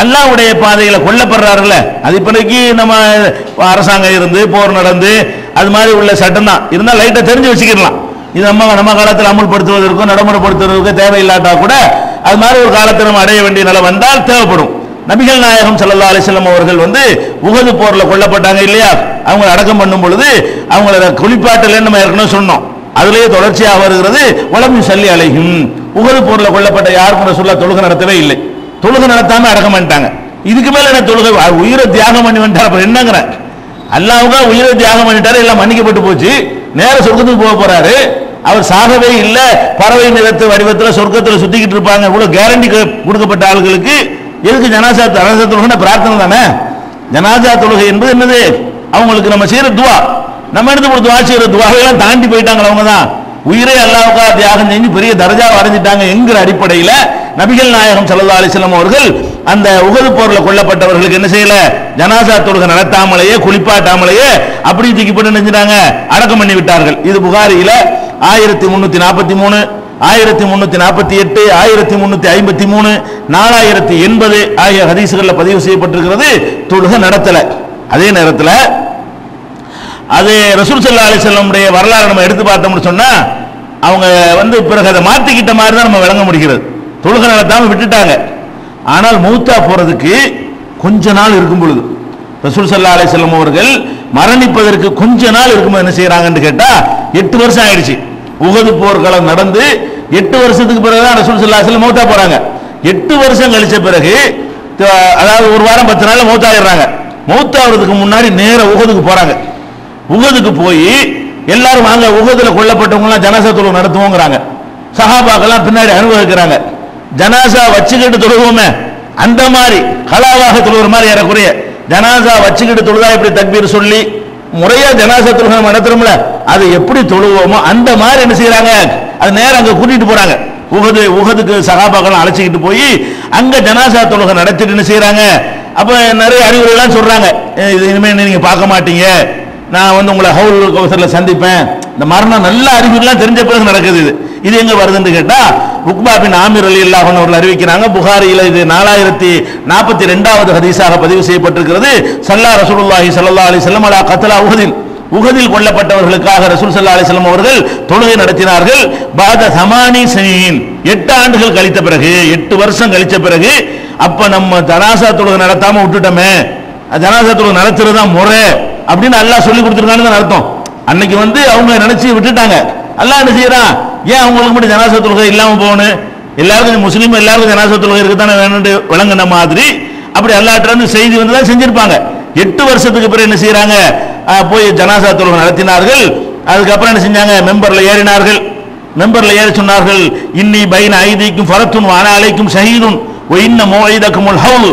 அல்லாவுடைய பாதைகளை கொல்லப்படுறாருல்ல. அது இப்போதைக்கு நம்ம அரசாங்கம் இருந்து போர் நடந்து அது மாதிரி உள்ள சட்டம் தான். இருந்தால் லைட்டை தெரிஞ்சு வச்சுக்கிடலாம். இது நம்ம நம்ம காலத்தில் அமல்படுத்துவதற்கும் நடைமுறைப்படுத்துவதற்கும் தேவையில்லாட்டா கூட அது மாதிரி ஒரு காலத்தை நம்ம அடைய வேண்டிய நிலை வந்தால் தேவைப்படும். நபிகள் நாயகம் சல்லா அலைஹி அவர்கள் வந்து உகது போரில் கொல்லப்பட்டாங்க இல்லையா? அவங்களை அடக்கம் பண்ணும் பொழுது அவங்கள குளிப்பாட்டலன்னு நம்ம ஏற்கனவே சொன்னோம். அதுலேயே தொடர்ச்சியாக வருகிறது உலகம் சல்லி அலையும் உகது போரில் கொல்லப்பட்ட யாருக்கும் சொல்ல தொழுக நடத்தவே இல்லை. தொழுகை நடத்தாம அடக்கம் பண்ணிட்டாங்க. இதுக்கு மேல என்ன தொழுகை? உயிரை தியாகம் பண்ணி வந்துட்டார் அப்புறம் என்னங்கிற அல்லாவுக்கா உயிரை தியாகம் பண்ணிட்டாரு எல்லாம் மன்னிக்கப்பட்டு போச்சு. நேர சொர்க்கத்துக்கு போக போறாரு. அவர் சாகவே இல்லை. பறவை நிறத்து வடிவத்தில் சொர்க்கத்தில் சுத்திக்கிட்டு இருப்பாங்க. இவ்வளவு கேரண்டி கொடுக்கப்பட்ட ஆளுகளுக்கு எதுக்கு ஜனாசா ஜனாசா தொழுகை பிரார்த்தனை தானே? ஜனாசா தொழுகை என்பது என்னது? அவங்களுக்கு நம்ம செய்யற துவா. நம்ம எடுத்து ஒரு துவா செய்யற துவாவையெல்லாம் தாண்டி போயிட்டாங்க அவங்க தான் உயிரே அல்லாவுக்கா தியாகம் செஞ்சு பெரிய தரஜா அடைஞ்சிட்டாங்க என்கிற அடிப்படையில் நபிகள் நாயகம் சல்லா அலைஹி அவர்கள் அந்த உகது போரில் கொல்லப்பட்டவர்களுக்கு என்ன செய்யல? ஜனாசா தொழுகை நடத்தாமலேயே குளிப்பாட்டாமலேயே அப்படி தூக்கி போட்டு நெஞ்சிட்டாங்க அடக்கம் பண்ணி விட்டார்கள். இது புகாரியில ஆயிரத்தி முன்னூத்தி நாற்பத்தி மூணு ஆயிரத்தி முன்னூத்தி நாற்பத்தி எட்டு ஆயிரத்தி முன்னூத்தி ஐம்பத்தி மூணு நாலாயிரத்தி எண்பது ஆகிய ஹதீசுகளில் பதிவு செய்யப்பட்டிருக்கிறது. தொழுகை நடத்தல. அதே நேரத்தில் அது ரசூல் சல்லா அலிசல்லமுடைய வரலாறு நம்ம எடுத்து பார்த்தோம்னு சொன்னா அவங்க வந்து பிறகு அதை மாத்திக்கிட்ட மாதிரி தான் நம்ம விளங்க முடிகிறது. தொழுகை நடத்தாம விட்டுட்டாங்க. ஆனால் மூத்தா போறதுக்கு கொஞ்ச நாள் இருக்கும் பொழுது. ரசூல் சல்லா அலிசல்லம் அவர்கள் மரணிப்பதற்கு கொஞ்ச நாள் இருக்கும் என்ன செய்யறாங்கன்னு கேட்டா எட்டு வருஷம் ஆயிடுச்சு. உகது போர்க்களம் நடந்து எட்டு வருஷத்துக்கு பிறகுதான் ரசூல் சல்லா செல்லம் மூத்தா போறாங்க. எட்டு வருஷம் கழிச்ச பிறகு அதாவது ஒரு வாரம் பத்து நாள்ல மூத்தாயிடுறாங்க மூத்தாகிறதுக்கு முன்னாடி நேர உகதுக்கு போறாங்க. உகதுக்கு போய் எல்லாரும் வாங்க உகதுல கொல்லப்பட்டவங்கலாம் ஜனாசா நடத்துவோங்கிறாங்க. சஹாபாக்கெல்லாம் பின்னாடி அனுபவிக்கிறாங்க. ஜனாசா வச்சுக்கிட்டு தொழுவோமே அந்த மாதிரி கலாவாக தொழுகிற மாதிரி ஏறக்குறைய ஜனாசா வச்சுக்கிட்டு தொழுதா இப்படி தக்பீர் சொல்லி முறையா ஜனாசா தொழுகை நடத்துறோம்ல அது எப்படி தொழுவோமோ அந்த மாதிரி என்ன செய்யறாங்க அது நேரம் அங்க கூட்டிட்டு போறாங்க. உகது உகதுக்கு சகாபாக்கள் அழைச்சிக்கிட்டு போய் அங்க ஜனாசா தொழுகை நடத்திட்டு என்ன செய்யறாங்க அப்ப நிறைய அறிவுரைலாம் சொல்றாங்க. இது இனிமே நீங்க பார்க்க மாட்டீங்க? நான் வந்து உங்களை ஹவுல் கௌசர்ல சந்திப்பேன். இந்த மரணம் நல்ல அறிவுரைலாம் தெரிஞ்ச பிறகு நடக்குது இது. இது எங்க வருதுன்னு கேட்டா உக்பா பின் ஆமீர் அலி அல்லாஹன் அவர்கள் அறிவிக்கிறாங்க. புகாரியில் இது நாலாயிரத்தி நாற்பத்தி ரெண்டாவது ஹதீஸாக பதிவு செய்யப்பட்டிருக்கிறது. சல்லா ரசூலுல்லாஹி சல்லா அலி செல்லம் அலா கத்லா உஹதில் உகதில் கொல்லப்பட்டவர்களுக்காக ரசூல் சல்லா அலிஸ்லாம் அவர்கள் தொழுகை நடத்தினார்கள். பாத சமானி சனீன் எட்டு ஆண்டுகள் கழித்த பிறகு எட்டு வருஷம் கழித்த பிறகு அப்போ நம்ம ஜனாசா தொழுகை நடத்தாமல் விட்டுட்டோமே. ஜனாசா தொழுகை நடத்துறது தான் முறை அப்படின்னு அல்லாஹ் சொல்லி கொடுத்துருக்கான்னு அர்த்தம். அன்னைக்கு வந்து அவங்க நினைச்சு விட்டுட்டாங்க. அல்லாஹ் என்ன செய்யறான்? ஏன் அவங்களுக்கு மட்டும் ஜனாசா தொழுகை இல்லாம போகணும்? எல்லாருக்கும் முஸ்லீம் எல்லாருக்கும் ஜனாசா தொழுகை இருக்குதானே வேணும்னு விளங்குன மாதிரி அப்படி அல்லாட்ட செய்தி வந்து தான் செஞ்சிருப்பாங்க. எட்டு வருஷத்துக்கு பிறகு என்ன செய்யறாங்க போய் ஜனாசா தொழுகை நடத்தினார்கள். அதுக்கப்புறம் என்ன செஞ்சாங்க? மெம்பர்ல ஏறினார்கள். மெம்பர்ல ஏறி சொன்னார்கள் இன்னி பைன ஐதிக்கும் ஃபரத்துன் வான அலைக்கும் ஷஹீதுன். இன்ன மோயிதக்குமுல் ஹவுலு.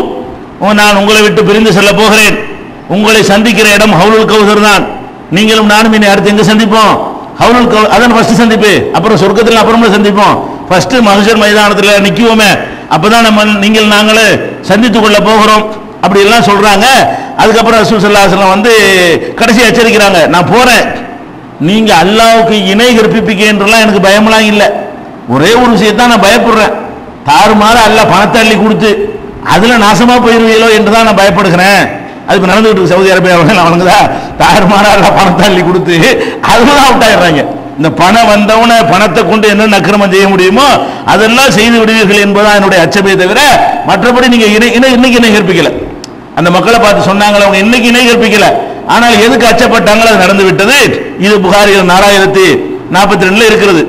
ஓ, நான் உங்களை விட்டு பிரிந்து செல்ல போகிறேன். உங்களை சந்திக்கிற இடம் ஹவுலுல் கௌசர் தான். நீங்களும் நானும் இனி அடுத்து எங்க சந்திப்போம்? ஹவுலுல் கௌ அதான் ஃபர்ஸ்ட் சந்திப்பு? அப்புறம் சொர்க்கத்தில் அப்புறமா சந்திப்போம். ஃபர்ஸ்ட் மகசர் மைதானத்தில் நிற்குவோமே அப்பதான் நம்ம நீங்கள் நாங்களே சந்தித்துக் கொள்ள போகிறோம். அப்படி எல்லாம் சொல்றாங்க. அதுக்கப்புறம் ரசூல் ஸல்லல்லாஹு வந்து கடைசி எச்சரிக்கிறாங்க. நான் போறேன். நீங்க அல்லாவுக்கு இணை கற்பிப்பிக்கன்றலாம் எனக்கு பயமெல்லாம் இல்லை. ஒரே ஒரு விஷயத்தான் நான் பயப்படுறேன். தாறுமாறு அல்ல பணத்தை அள்ளி கொடுத்து அதுல நாசமா போயிருவீங்களோ என்று தான் நான் பயப்படுகிறேன். அது இப்போ நடந்துகிட்டு சவுதி அரேபியாவில் அவனுக்குதா தாறுமாற அல்லாஹ் பணத்தை அள்ளி கொடுத்து அதெல்லாம் தான் அவுட் இந்த பணம் வந்தவன பணத்தை கொண்டு என்ன நக்கிரமம் செய்ய முடியுமோ அதெல்லாம் செய்து விடுவீர்கள் என்பதுதான் என்னுடைய அச்சமே தவிர மற்றபடி நீங்க இணை இணை இன்னைக்கு இணை கற்பிக்கல. அந்த மக்களை பார்த்து சொன்னாங்களே அவங்க இன்னைக்கு இணை கற்பிக்கல. ஆனால் எதுக்கு அச்சப்பட்டாங்களோ அது நடந்து விட்டது. இது புகாரிகள் நாலாயிரத்தி நாற்பத்தி ரெண்டுல இருக்கிறது.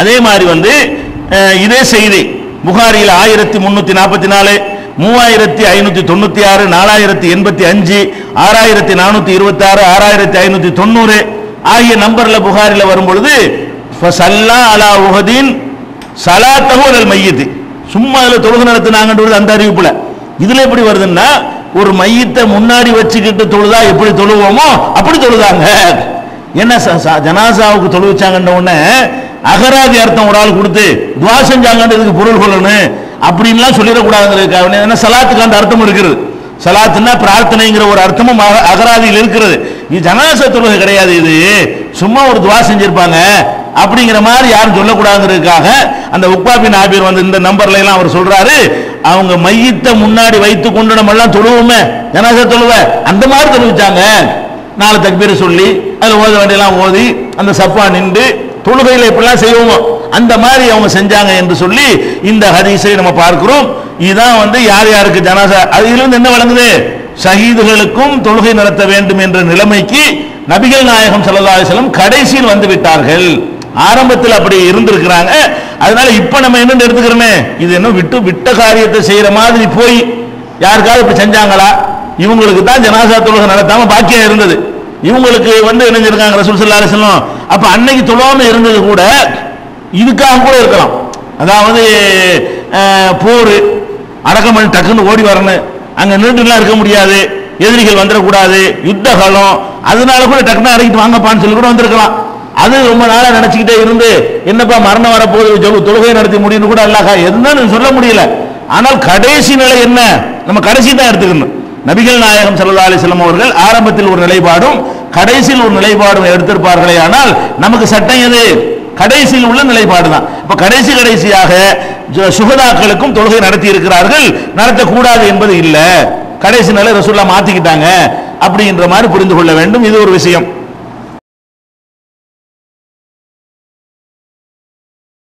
அதே மாதிரி வந்து இதே செய்தி புகாரியில் ஆயிரத்தி முன்னூத்தி நாற்பத்தி நாலு மூவாயிரத்தி ஐநூத்தி தொண்ணூத்தி ஆறு நாலாயிரத்தி எண்பத்தி அஞ்சு ஆறாயிரத்தி நானூத்தி இருபத்தி ஆறு ஆறாயிரத்தி ஐநூத்தி தொண்ணூறு ஆகிய நம்பர்ல புகாரில் வரும்பொழுது சல்லா அலா உஹதீன் சலா தகவல் மையத்து சும்மா அதில் தொழுகை நடத்தினாங்கன்றது அந்த அறிவிப்புல. இதுல எப்படி வருதுன்னா ஒரு மையத்தை முன்னாடி வச்சுக்கிட்டு தொழுதா எப்படி தொழுவோமோ அப்படி தொழுதாங்க. என்ன ச- ச- ஜனாசாவுக்கு தொழு வச்சாங்கன்ற உடனே அகராதி அர்த்தம் ஒரு ஆள் கொடுத்து துவா செஞ்சாங்கன்றதுக்கு பொருள் சொல்லணும் அப்படின்லாம் சொல்லிடக்கூடாதுங்கிறதுக்காக ஏன்னா சலாத்துக்கு அந்த அர்த்தம் இருக்கிறது சலாத்துன்னா பிரார்த்தனைங்கிற ஒரு அர்த்தமும் அக- அகராதியில் இருக்கிறது இது ஜனாச தொழுகை கிடையாது இது. சும்மா ஒரு துவா செஞ்சிருப்பாங்க. அப்படிங்கிற மாதிரி யாரும் சொல்லக்கூடாதுங்கிறதுக்காக அந்த உக்பாபின் ஆபீர் வந்து இந்த நம்பர்ல எல்லாம் அவர் சொல்றாரு. அவங்க மையத்தை முன்னாடி வைத்து கொண்டு நம்ம எல்லாம் தொழுவோமே. ஜனாச தொழுவ. அந்த மாதிரி தொழுவிச்சாங்க. நாலு தக்பீர் சொல்லி அதில் ஓத வேண்டியெல்லாம் ஓதி அந்த சப்பா நின்று தொழுகையில் இப்படிலாம் செய்வோம். அந்த மாதிரி அவங்க செஞ்சாங்க என்று சொல்லி இந்த ஹதீஸை நம்ம பார்க்கிறோம். இதுதான் வந்து யார் யாருக்கு ஜனாசா அது அதிலிருந்து என்ன வழங்குது ஷஹீதுகளுக்கும் தொழுகை நடத்த வேண்டும் என்ற நிலைமைக்கு நபிகள் நாயகம் ஸல்லல்லாஹு கடைசியில் வந்து விட்டார்கள். ஆரம்பத்தில் அப்படி இருந்திருக்கிறாங்க. அதனால இப்ப நம்ம என்ன எடுத்துக்கிறோமே? இது என்ன விட்டு விட்ட காரியத்தை செய்யற மாதிரி போய் யாருக்காவது இப்படி செஞ்சாங்களா? இவங்களுக்கு தான் ஜனாசா தொழுகை நடத்தாம பாக்கியம் இருந்தது. இவங்களுக்கு வந்து என்ன செஞ்சிருக்காங்க ரசூல் சல்லா அலைஹி அப்ப அன்னைக்கு தொழாம இருந்தது கூட இதுக்காக கூட இருக்கலாம். அதாவது போர் அடக்கம் பண்ணி டக்குன்னு ஓடி வரணும். அங்கே நின்றுலாம் இருக்க முடியாது. எதிரிகள் வந்துடக்கூடாது. யுத்த காலம். அதனால கூட டக்குன்னு அடக்கிட்டு வாங்கப்பான்னு சொல்லி கூட வந்திருக்கலாம். அது ரொம்ப நாளாக நினச்சிக்கிட்டே இருந்து என்னப்பா மரணம் வரப்போகுது ஜொ- தொழுகை நடத்தி முடியும்னு கூட அல்லாஹ் என்னன்னு சொல்ல முடியல. ஆனால் கடைசி நிலை என்ன? நம்ம கடைசி தான் எடுத்துக்கணும். நபிகள் நாயகம் சல்லா அலைஹி அவர்கள் ஆரம்பத்தில் ஒரு நிலைப்பாடும் கடைசியில் ஒரு நிலைப்பாடும் எடுத்திருப்பார்களே ஆனால் நமக்கு சட்டம் எது? கடைசியில் உள்ள நிலைப்பாடு தான் இப்ப கடைசி கடைசியாக சுகதாக்களுக்கும் தொழுகை நடத்தி இருக்கிறார்கள் நடத்தக்கூடாது என்பது இல்லை. கடைசி நிலை ரசூல்லா மாத்திக்கிட்டாங்க. அப்படின்ற மாதிரி புரிந்து கொள்ள வேண்டும். இது ஒரு விஷயம்.